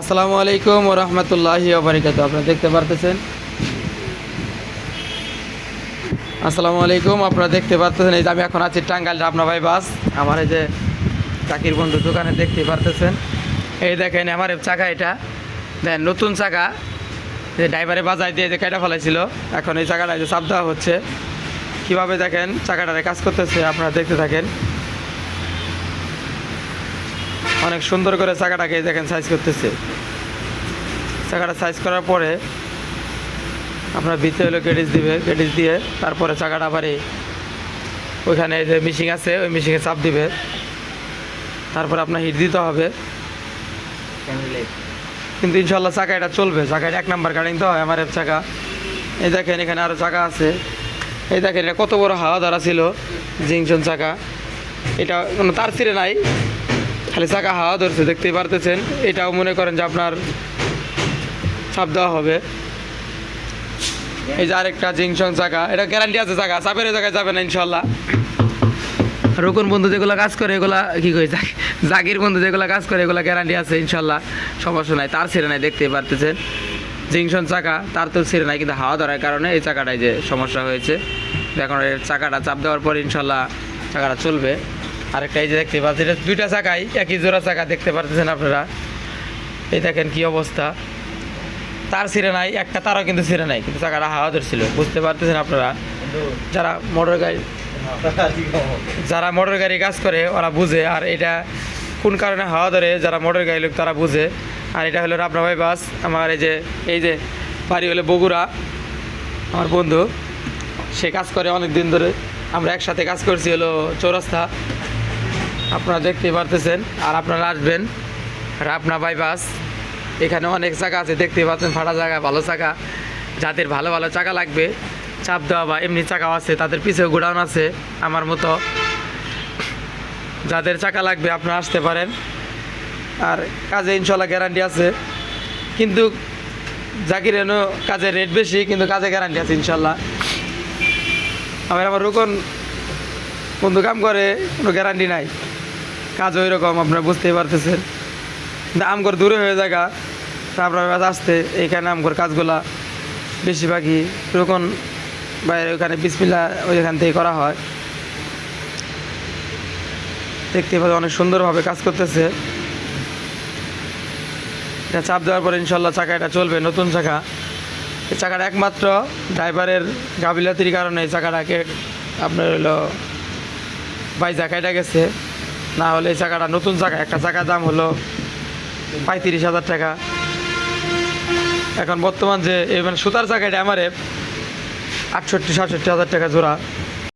আসসালামু আলাইকুম রহমতুল্লাহি ওবরাকাতু আপনারা দেখতে পারতেছেন? আসসালামু আলাইকুম, আপনারা দেখতে পারতেছেন? এই যে আমি এখন আছি টাঙ্গাইল রাবনা ভাই বাস আমার এই যে চাকির বন্ধু দোকানে দেখতে পারতেছেন। এই দেখেন আমার চাকা এটা। দেন নতুন চাকা। যে ড্রাইভারে বাজায় দিয়ে যে কেটে ফেলাইছিল, এখন এই চাকাটা যে চাপ দেওয়া হচ্ছে। কীভাবে দেখেন চাকাটারে কাজ করতেছে, আপনারা দেখতে থাকেন। অনেক সুন্দর করে চাকাটাকে দেখেন সাইজ করতেছে। চাকাটা সাইজ করার পরে আপনার ভিতরে হলো গেডিস দিবে গেডিস দিয়ে তারপরে চাকাটা আবার ওইখানে যে মিশিং আছে, ওই মিশিংয়ে চাপ দিবে। তারপরে আপনার হিট দিতে হবে। কিন্তু ইনশাল্লাহ চাকা এটা চলবে। চাকা এটা এক নাম্বার গাড়ি তো হয় আমার চাকা। এই দেখেন এখানে আরও চাকা আছে। এই দেখেন এটা কত বড় হাওয়া ধরা ছিল জিংশন চাকা। এটা কোনো তার ছিঁড়ে নাই। খালি চাকা হাওয়া ধরছে, দেখতেই পারতেছেন। এটাও মনে করেন যে আপনার চাপ দেওয়া হবে। এই যে আরেকটা জিংসং চাকা, এটা গ্যারান্টি আছে চাকা, চাপের জায়গায় যাবে না, ইনশাল্লাহ। রুকুন বন্ধু যেগুলো কাজ করে, এগুলা কি কই জাক- জাকির বন্ধু যেগুলো কাজ করে, এগুলো গ্যারান্টি আছে, ইনশাল্লাহ। সমস্যা নাই, তার ছিঁড়ে নাই, দেখতেই পারতেছেন। জিংসন চাকা, তার তো ছিঁড়ে নাই, কিন্তু হাওয়া ধরার কারণে এই চাকাটায় যে সমস্যা হয়েছে। এখন এর চাকাটা চাপ দেওয়ার পর, ইনশাল্লাহ চাকাটা চলবে। আরেকটা এই যে দেখতে পাচ্ছেন দুইটা চাকাই, একই জোড়া চাকা দেখতে পারতেছেন আপনারা। এই দেখেন কি অবস্থা। তার ছিঁড়ে নাই, একটা তারও কিন্তু ছিঁড়ে নাই, কিন্তু চাকাটা হাওয়া ধরছিল, বুঝতে পারতেছেন আপনারা? যারা মোটর গাড়ি যারা মোটর গাড়ি কাজ করে, ওরা বুঝে, আর এটা কোন কারণে হাওয়া ধরে, যারা মোটর গাড়ি লোক, তারা বুঝে। আর এটা হলো রাবনাভাই বাস, আমার এই যে এই যে বাড়ি হলো বগুড়া। আমার বন্ধু, সে কাজ করে অনেক দিন ধরে। আমরা একসাথে কাজ করছি, হলো চৌরাস্তা। আপনারা দেখতে পারতেছেন, আর আপনারা আসবেন। রাবনা বাই বাস, এখানে অনেক চাকা আছে দেখতে পাচ্ছেন ফাটা জায়গা, ভালো চাকা। যাদের ভালো ভালো চাকা লাগবে, চাপ দেওয়া বা এমনি চাকাও আছে, তাদের পিছেও গোডাউন আছে, আমার মতো। যাদের চাকা লাগবে, আপনারা আসতে পারেন। আর কাজে ইনশাল্লাহ গ্যারান্টি আছে। কিন্তু জাকির এনো কাজের রেট বেশি, কিন্তু কাজে গ্যারান্টি আছে ইনশাল্লাহ। আমার আমার রুকন বন্ধু কাম করে, কোনো গ্যারান্টি নাই। কাজ ওই রকম আপনারা বুঝতেই পারতেছেন। আমগর দূরে হয়ে জায়গা তারপর আসতে এইখানে আমগর কাজগুলা বেশিরভাগই রকম বাইরে, ওখানে বিসমিল্লা ওইখান থেকে করা হয়। দেখতে পাচ্ছি অনেক সুন্দরভাবে কাজ করতেছে। এটা চাপ দেওয়ার পরে ইনশাল্লাহ চাকা এটা চলবে, নতুন চাকা। এই চাকাটা একমাত্র ড্রাইভারের গাবিলাতির কারণে এই চাকাটাকে আপনার হলো বাইজা কাটা গেছে। না হলে এই চাকাটা নতুন চাকা একটা চাকার দাম হলো পঁয়ত্রিশ হাজার টাকা। এখন বর্তমান যে মানে সুতার জায়গাটা আমার আটষট্টি, সাতষট্টি হাজার টাকা জোড়া।